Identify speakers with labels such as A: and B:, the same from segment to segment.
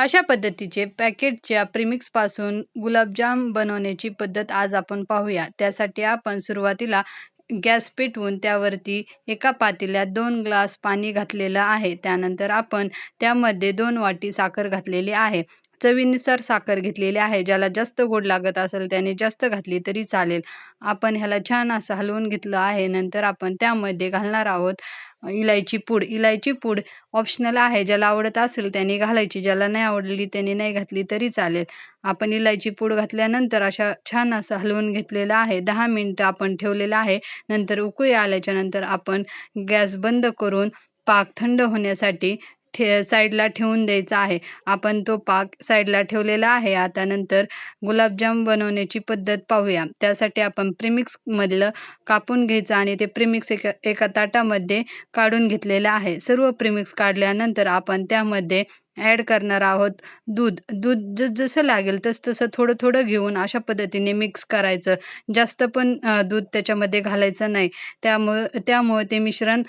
A: अशा पद्धतीचे पॅकेटच्या प्रिमिक्सपासून गुलाबजाम बनवण्याची पद्धत आज आपण पाहूया. त्यासाठी आपण सुरुवातीला गॅस पेटवून त्यावरती एका पातेल्यात दोन ग्लास पाणी घातलेलं आहे. त्यानंतर आपण त्यामध्ये दोन वाटी साखर घातलेली आहे. चवीनुसार साखर घेतलेली आहे. ज्याला जास्त गोड लागत असेल त्याने जास्त घातली तरी चालेल. आपण ह्याला छान असं हलवून घेतलं आहे. नंतर आपण त्यामध्ये घालणार आहोत इलायची पूड. इलायची पूड ऑप्शनल आहे. ज्याला आवडत असेल त्याने घालायची. ज्याला नाही आवडली त्याने नाही घातली तरी चालेल. आपण इलायची पूड घातल्यानंतर अशा छान असं हलवून घेतलेलं आहे. दहा मिनटं आपण ठेवलेलं आहे. नंतर उकळी आल्याच्यानंतर आपण गॅस बंद करून पाक थंड होण्यासाठी ठे साईडला ठेवून द्यायचा आहे. आपण तो पाक साईडला ठेवलेला आहे. आता नंतर गुलाबजाम बनवण्याची पद्धत पाहूया. त्यासाठी आपण प्रिमिक्समधलं कापून घ्यायचं आणि ते प्रिमिक्स एका एका ताटामध्ये काढून घेतलेलं आहे. सर्व प्रिमिक्स काढल्यानंतर आपण त्यामध्ये ॲड करणार आहोत. दूध दूध जस जसं लागेल तस तसं थोडं थोडं घेऊन अशा पद्धतीने मिक्स करायचं. जास्त पण दूध त्याच्यामध्ये घालायचं नाही. त्यामुळं त्यामुळं ते मिश्रण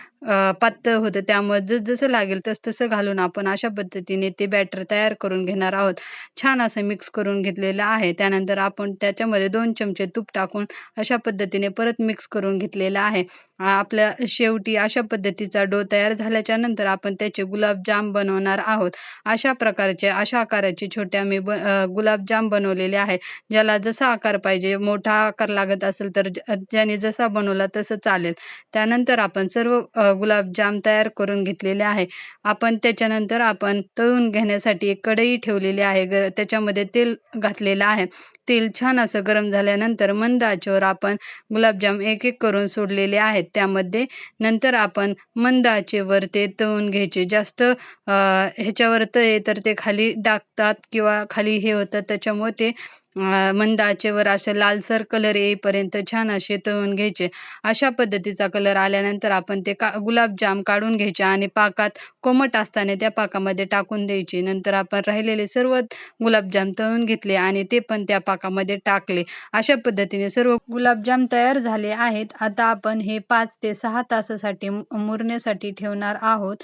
A: पातळ होतं. त्यामुळे जस जसं लागेल तस तसं घालून आपण अशा पद्धतीने ते बॅटर तयार करून घेणार आहोत. छान असं मिक्स करून घेतलेलं आहे. त्यानंतर आपण त्याच्यामध्ये दोन चमचे तूप टाकून अशा पद्धतीने परत मिक्स करून घेतलेलं आहे. आपल्या शेवटी अशा पद्धतीचा डो तयार झाल्याच्यानंतर आपण त्याचे गुलाबजाम बनवणार आहोत. अशा प्रकारचे अशा आकाराचे छोट्या मी ब गुलाबजाम बनवलेले आहे ज्याला जसा आकार पाहिजे मोठा आकार लागत असेल तर ज्याने जसा बनवला तसं चालेल. त्यानंतर आपण सर्व गुलाबजाम तयार करून घेतलेले आहे. आपण त्याच्यानंतर आपण तळून घेण्यासाठी एक कढई ठेवलेली आहे ग त्याच्यामध्ये तेल घातलेलं आहे. तेल छान असं गरम झाल्यानंतर मंद आचेवर आपण गुलाबजाम एक एक करून सोडलेले आहेत. त्यामध्ये नंतर आपण मंद आचेवर ते तळून घ्यायचे. जास्त ह्याच्यावर तळे तर ते खाली डाकतात किंवा खाली हे होतं. त्याच्यामुळे ते मंद आचेवर असं लालसर कलर येईपर्यंत छान असे तळून घ्यायचे. अशा पद्धतीचा कलर आल्यानंतर आपण ते का गुलाबजाम काढून घ्यायचे आणि पाकात कोमट असताना त्या पाकामध्ये टाकून द्यायचे. नंतर आपण राहिलेले सर्व गुलाबजाम तळून घेतले आणि ते पण त्या पाकामध्ये टाकले. अशा पद्धतीने सर्व गुलाबजाम तयार झाले आहेत. आता आपण हे पाच ते सहा तासासाठी मुरण्यासाठी ठेवणार आहोत.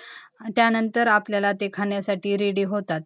A: त्यानंतर आपल्याला ते खाण्यासाठी रेडी होतात.